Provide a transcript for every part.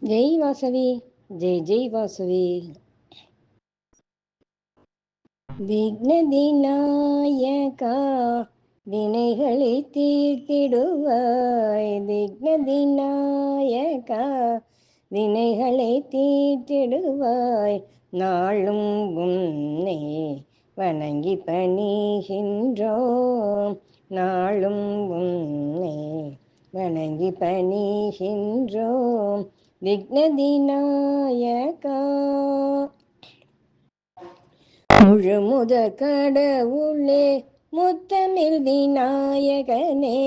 ஜெய் வாசவி ஜெய் ஜெய் வாசவி. விக்னதிநாயகா வினைகளை தீர்த்திடுவாய். விக்னதிநாயகா வினைகளை தீர்த்திடுவாய். நாளும் உன்னை வணங்கி பணிகின்றோம். நாளும் உன்னை வணங்கி பணிகின்றோம். விக்னதிநாயகா முழு முத கடவுளே முத்தமிழ் விநாயகனே.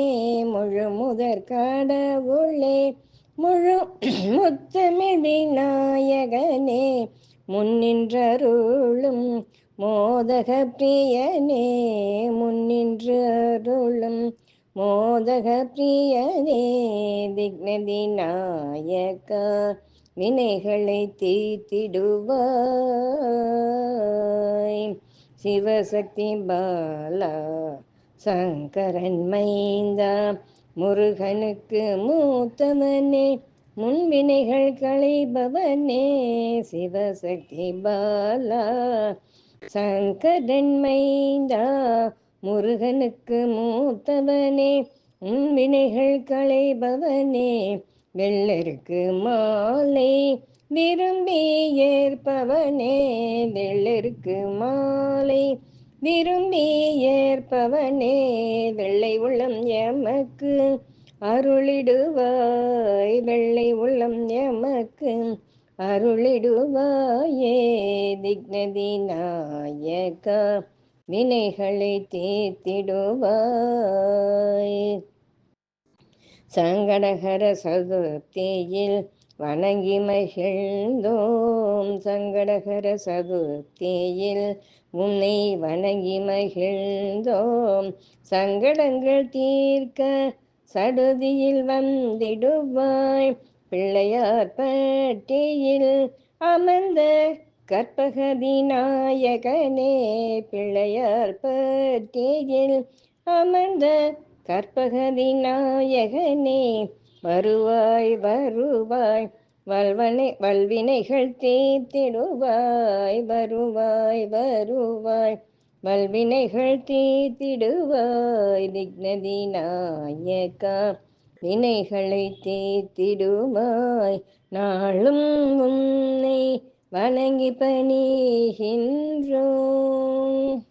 முழு முதற் கடவுளே முழு முத்தமிழ் விநாயகனே. முன்னின்றருளும் மோதக பிரியனே முன்னின்றருளும் மோதக பிரியனே திக்னதி நாயக்கா வினைகளை தீர்த்திடுவாய். சிவசக்தி பாலா சங்கரன் மைந்தா முருகனுக்கு மூத்தவனே முன்வினைகள் களைபவனே சிவசக்தி பாலா சங்கரன் மைந்தா முருகனுக்கு மூத்தவனே உன் வினைகள் களைபவனே வெள்ளருக்கு மாலை விரும்பி ஏற்பவனே வெள்ளருக்கு மாலை விரும்பி ஏற்பவனே வெள்ளை உள்ளம் எமக்கு அருளிடுவாய் வெள்ளை உள்ளம் எமக்கு அருளிடுவாயே திக்னதி நாயக்கா வினைகளை தீர்த்திடுவாய். சங்கடகர சதுர்த்தியில் வணங்கி மகிழ்ந்தோம். சங்கடகர சதுர்த்தியில் உன்னை வணங்கி மகிழ்ந்தோம். சங்கடங்கள் தீர்க்க சடுதியில் வந்திடுவாய். பிள்ளையார் பட்டியில் அமர்ந்த கற்பகதிநாயகனே பிள்ளையார் பற்றியில் அமர்ந்த கற்பகதிநாயகனே வருவாய் வருவாய் வல்வனை வல்வினைகள் தீர்த்திடுவாய் வருவாய் வருவாய் வல்வினைகள் தீர்த்திடுவாய் திக்னதி நாயக்கா வினைகளை தீர்த்திடுவாய் நாளும் உன்னை வணங்கி பணிகின்றோம்.